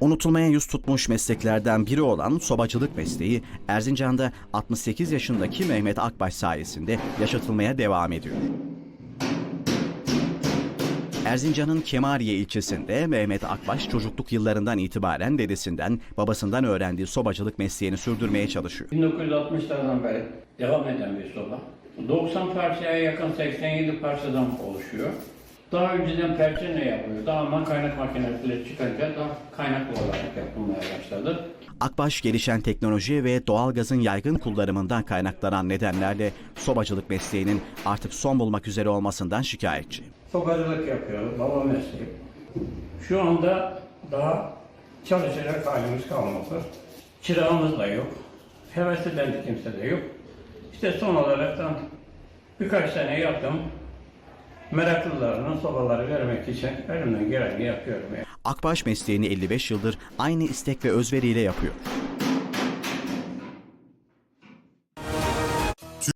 Unutulmaya yüz tutmuş mesleklerden biri olan sobacılık mesleği Erzincan'da 68 yaşındaki Mehmet Akbaş sayesinde yaşatılmaya devam ediyor. Erzincan'ın Kemariye ilçesinde Mehmet Akbaş çocukluk yıllarından itibaren dedesinden, babasından öğrendiği sobacılık mesleğini sürdürmeye çalışıyor. 1960'lardan beri devam eden bir soba. 90 parçaya yakın 87 parçadan oluşuyor. Daha önceden perçinle yapılıyor. Daha ama kaynak makineleri çıkınca daha kaynaklı olarak yapılmaya başladı. Akbaş gelişen teknoloji ve doğalgazın yaygın kullanımından kaynaklanan nedenlerle sobacılık mesleğinin artık son bulmak üzere olmasından şikayetçi. Sobacılık yapıyoruz, baba mesleği. Şu anda daha çalışacak halimiz kalmadı. Çırağımız da yok. Heves eden de kimse de yok. İşte son olarak da birkaç sene yaptım. Meraklılarına sobaları vermek için elimden geleni yapıyorum. Yani. Akbaş mesleğini 55 yıldır aynı istek ve özveriyle yapıyor.